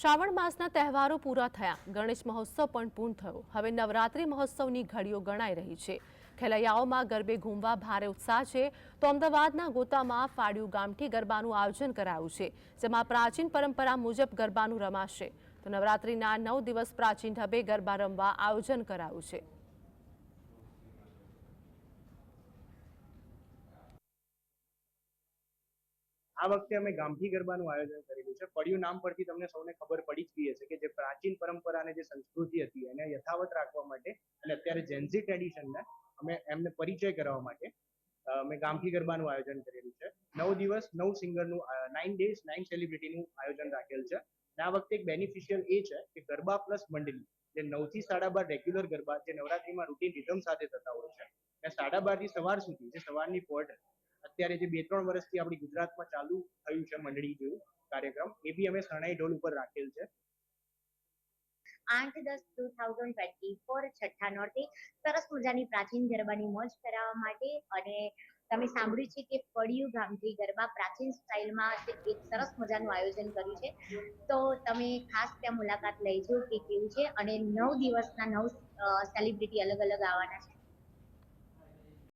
શ્રાવણ માસના તહેવારો પૂરા થયા. ગણેશ મહોત્સવ પણ પૂર્ણ થયો. હવે નવરાત્રિ મહોત્સવની ઘડીઓ ગણાઈ રહી છે. ખેલૈયાઓમાં ગરબે ઘૂમવા ભારે ઉત્સાહ છે. તો અમદાવાદના ગોતામાં ફાળિયું ગામઠી ગરબાનું આયોજન કરાયું છે, જેમાં પ્રાચીન પરંપરા મુજબ ગરબાનું રમાશે. તો નવરાત્રિના નવ દિવસ પ્રાચીન ઢબે ગરબા રમવા આયોજન કરાયું છે. આ વખતે અમે ગામઠી ગરબાનું આયોજન કરેલું છે. પડ્યું નામ પરથી તમને સૌને ખબર પડી જ ગઈ હશે કે જે પ્રાચીન પરંપરા અને જે સંસ્કૃતિ હતી એને યથાવત રાખવા માટે અને અત્યારે જેન્ઝી ટ્રેડિશનને અમે એમને પરિચય કરાવવા માટે અમે ગામઠી ગરબાનું આયોજન કરેલું છે. નવ દિવસ, નવ સિંગરનું નાઇન ડેઝ નાઇન સેલિબ્રિટીનું આયોજન રાખેલ છે. અને આ વખતે એક બેનિફિશિયલ એ છે કે ગરબા પ્લસ મંડળી, જે નવથી સાડા બાર રેગ્યુલર ગરબા, જે નવરાત્રીમાં રૂટીન રિધમ સાથે થતા હોય છે. સાડા બારથી સવાર સુધી, જે સવારની પોર્ટ અત્યારે જે બે ત્રણ વર્ષથી આપણી ગુજરાતમાં ચાલુ થયું છે મંડળી જેવું કાર્યક્રમ, એ બી અમે શરણાઈ ઢોલ ઉપર રાખેલ છે. આઠ દસ ટુ થાઉઝન્ડ ટ્વેન્ટી ફોર છઠ્ઠા નોરથી સરસ મજાની પ્રાચીન ગરબાની મોજ કરાવવા માટે અને તમે સાંભળ્યું છે કે ફળિયું ગામથી ગરબા પ્રાચીન સ્ટાઇલમાં એક સરસ મજાનું આયોજન કર્યું છે. તો તમે ખાસ ત્યાં મુલાકાત લેજો કે કેવું છે અને નવ દિવસના નવ સેલિબ્રિટી અલગ અલગ આવવાના છે.